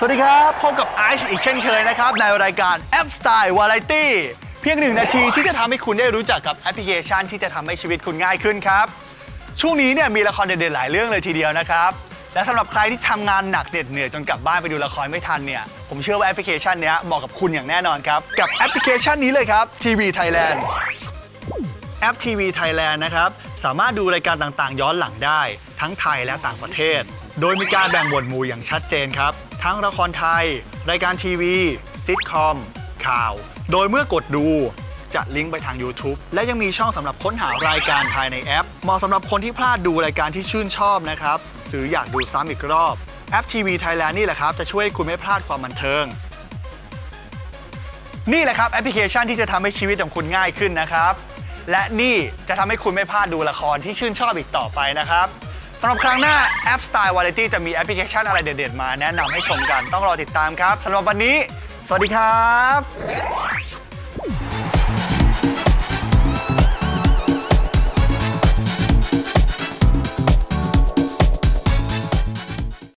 สวัสดีครับ พบกับไอซ์อีกเช่นเคยนะครับ ในรายการ App Style Variety เพียงหนึ่งนาทีที่จะทำให้คุณได้รู้จักกับแอปพลิเคชันที่จะทำให้ชีวิตคุณง่ายขึ้นครับ ช่วงนี้เนี่ยมีละครเด่นๆหลายเรื่องเลยทีเดียวนะครับ และสำหรับใครที่ทำงานหนักเหน็ดเหนื่อยจนกลับบ้านไปดูละครไม่ทันเนี่ยผมเชื่อว่าแอปพลิเคชันนี้เหมาะกับคุณอย่างแน่นอนครับกับแอปพลิเคชันนี้เลยครับ TV Thailand แอป TV Thailand นะครับ สามารถดูรายการต่างๆ ย้อนหลังได้ ทั้งไทยและต่างประเทศ โดยมีการแบ่งหมวดหมู่อย่างชัดเจนครับ ทั้งละครไทย รายการทีวี ซิทคอม ข่าว โดยเมื่อกดดูจะลิงก์ไปทาง YouTube และยังมีช่องสำหรับค้นหารายการภายในแอป เหมาะสำหรับคนที่พลาดดูรายการที่ชื่นชอบนะครับ หรืออยากดูซ้ำอีกรอบ แอป TV Thailand นี่แหละครับ จะช่วยให้คุณไม่พลาดความบันเทิง นี่แหละครับแอปพลิเคชันที่จะทำให้ชีวิตของคุณง่ายขึ้นนะครับ และนี่จะทำให้คุณไม่พลาดดูละครที่ชื่นชอบอีกต่อไปนะครับสำหรับครั้งหน้าแอป Style Variety จะมีแอปพลิเคชันอะไรเด็ดๆมาแนะนำให้ชมกันต้องรอติดตามครับสำหรับวันนี้ สวัสดีครับ